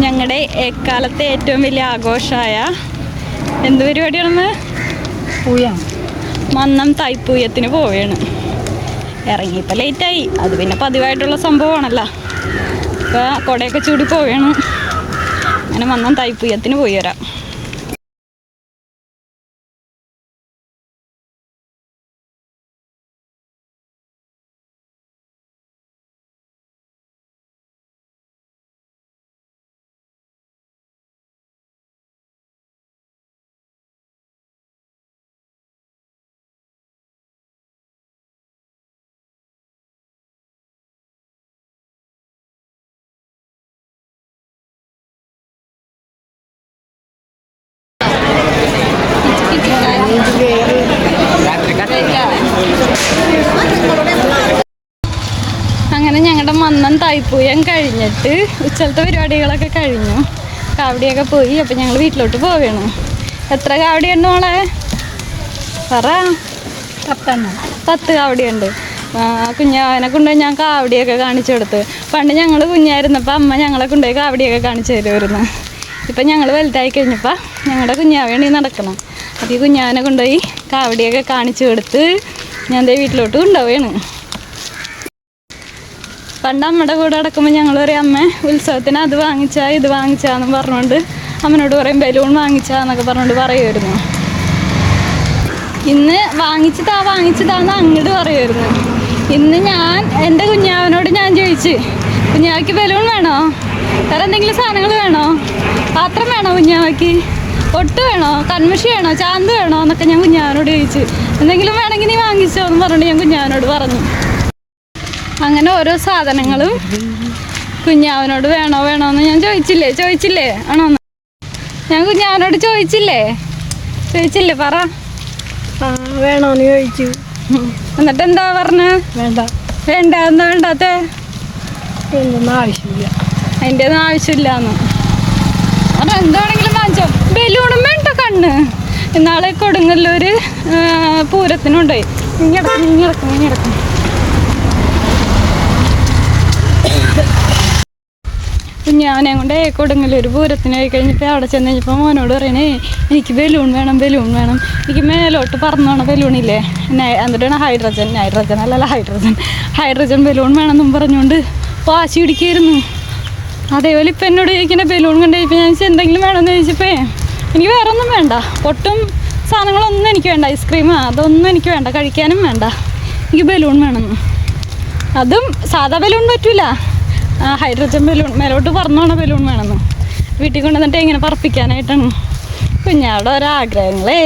ഞങ്ങളുടെ എക്കാലത്തെ ഏറ്റവും വലിയ ആഘോഷമായ എന്ത് പരിപാടിയാണെന്ന്? പൂയാ. മന്നം തൈപ്പൂയത്തിന് പോവുകയാണ്. ഇറങ്ങിയപ്പോൾ ലേറ്റായി അത് പിന്നെ പതിവായിട്ടുള്ള സംഭവമാണല്ലോ. അപ്പോൾ കുടയൊക്കെ ചൂടി പോവുകയാണ്. അങ്ങനെ മന്നം തൈപ്പൂയത്തിന് പോയി വരാം. അങ്ങനെ ഞങ്ങളുടെ മന്നം തായ്പൂയം കഴിഞ്ഞിട്ട് ഉച്ചലത്തെ പരിപാടികളൊക്കെ കഴിഞ്ഞു. കാവടിയൊക്കെ പോയി അപ്പം ഞങ്ങൾ വീട്ടിലോട്ട് പോവുകയാണ് എത്ര കാവടിയുണ്ട് മോളെ? പറ. പത്തെണ്ണം. പത്ത് കാവടിയുണ്ട്. കുഞ്ഞാവനെ കൊണ്ടുപോയി ഞാൻ കാവടിയൊക്കെ കാണിച്ചു കൊടുത്ത്. പണ്ട് ഞങ്ങൾ കുഞ്ഞായിരുന്നപ്പോൾ അമ്മ ഞങ്ങളെ കൊണ്ടുപോയി കാവടിയൊക്കെ കാണിച്ചു തരുമായിരുന്നു ഇപ്പം ഞങ്ങൾ വലുതായി കഴിഞ്ഞപ്പോൾ ഞങ്ങളുടെ കുഞ്ഞാവേണ്ടി നടക്കണം. അപ്പോൾ ഈ കുഞ്ഞാവനെ കൊണ്ടുപോയി കാവടിയൊക്കെ കാണിച്ചു കൊടുത്ത് ഞാൻ എന്റെ വീട്ടിലോട്ട് കൊണ്ടുപോവുകയാണ് പണ്ട് അമ്മയുടെ കൂടെ നടക്കുമ്പോൾ ഞങ്ങൾ പറയും അമ്മ ഉത്സവത്തിന് അത് വാങ്ങിച്ചാ ഇത് വാങ്ങിച്ചാന്ന് പറഞ്ഞുകൊണ്ട് അമ്മനോട് പറയും ബലൂൺ വാങ്ങിച്ചാന്നൊക്കെ പറഞ്ഞുകൊണ്ട് പറയുമായിരുന്നു ഇന്ന് വാങ്ങിച്ചതാ വാങ്ങിച്ചതാന്ന് അങ്ങോട്ട് പറയുമായിരുന്നു ഇന്ന് ഞാൻ എന്റെ കുഞ്ഞാവനോട് ഞാൻ ചോദിച്ച് കുഞ്ഞാവയ്ക്ക് ബലൂൺ വേണോ? വേറെ എന്തെങ്കിലും സാധനങ്ങൾ വേണോ? പാത്രം വേണോ കുഞ്ഞാവയ്ക്ക്? ഒട്ട് വേണോ? കൺമഷി വേണോ? ചാന്ത് വേണോ? എന്നൊക്കെ ഞാൻ കുഞ്ഞാവനോട് ചോദിച്ചു എന്തെങ്കിലും വേണമെങ്കിൽ നീ വാങ്ങിച്ചോ എന്ന് പറഞ്ഞിട്ട് ഞാൻ കുഞ്ഞാവനോട് പറഞ്ഞു. അങ്ങനെ ഓരോ സാധനങ്ങളും കുഞ്ഞാവനോട് വേണോ വേണോ എന്ന് ഞാൻ ചോദിച്ചില്ലേ ചോദിച്ചില്ലേ? ആണോന്ന് ഞാൻ കുഞ്ഞാവനോട് ചോദിച്ചില്ലേ? ചോദിച്ചില്ലേ പറ. വേണോന്ന് ചോദിച്ചു. എന്നിട്ട് എന്താ പറഞ്ഞ? വേണ്ട. വേണ്ട എന്താ വേണ്ടാത്ത? ആവശ്യമില്ല. അതിന്റെ ഒന്നും ആവശ്യമില്ലാന്ന് പറഞ്ഞ എന്താണെങ്കിലും വാങ്ങിച്ചോ. ബലൂണും വേണ്ട കണ്ണ്. ഇന്നാളെ കൊടുങ്ങല്ലൂര് ആ, പൂരത്തിനുണ്ടായി. ഇങ്ങടക്കും ഇങ്ങടക്കും ഇങ്ങടക്കും ഞാനെ കൊണ്ട് കൊടുങ്ങല്ലൂർ പൂരത്തിന് പോയി കഴിഞ്ഞപ്പോൾ അവിടെ ചെന്ന് കഴിഞ്ഞപ്പോൾ മോനോട് പറയണേ എനിക്ക് ബലൂൺ വേണം ബലൂൺ വേണം. എനിക്ക് മേലോട്ട് പറന്നോണ ബലൂണില്ലേ എന്നിട്ടാണ് ഹൈഡ്രജൻ ഹൈഡ്രജൻ അല്ലല്ല ഹൈഡ്രജൻ. ഹൈഡ്രജൻ ബലൂൺ വേണമെന്നും പറഞ്ഞുകൊണ്ട് വാശി പിടിക്കായിരുന്നു. അതേപോലെ ഇപ്പം എന്നോട് ചോദിക്കുന്ന ബലൂൺ കണ്ട് കഴിഞ്ഞപ്പോൾ ഞാൻ എന്തെങ്കിലും വേണമെന്ന് ചോദിച്ചപ്പേ എനിക്ക് വേറെ ഒന്നും വേണ്ട. ഒട്ടും സാധനങ്ങളൊന്നും എനിക്ക് വേണ്ട. ഐസ്ക്രീം അതൊന്നും എനിക്ക് വേണ്ട. കഴിക്കാനും വേണ്ട. എനിക്ക് ബലൂൺ വേണമെന്ന് അതും സാധാ ബലൂൺ പറ്റൂല. ആ, ഹൈഡ്രജൻ ബലൂൺ മേലോട്ട് പറന്നോണ ബലൂൺ വേണമെന്ന്. വീട്ടിൽ കൊണ്ടുവന്നിട്ട് ഇങ്ങനെ പറപ്പിക്കാനായിട്ടാണ്. കുഞ്ഞാടെ ഓരോ ആഗ്രഹങ്ങളേ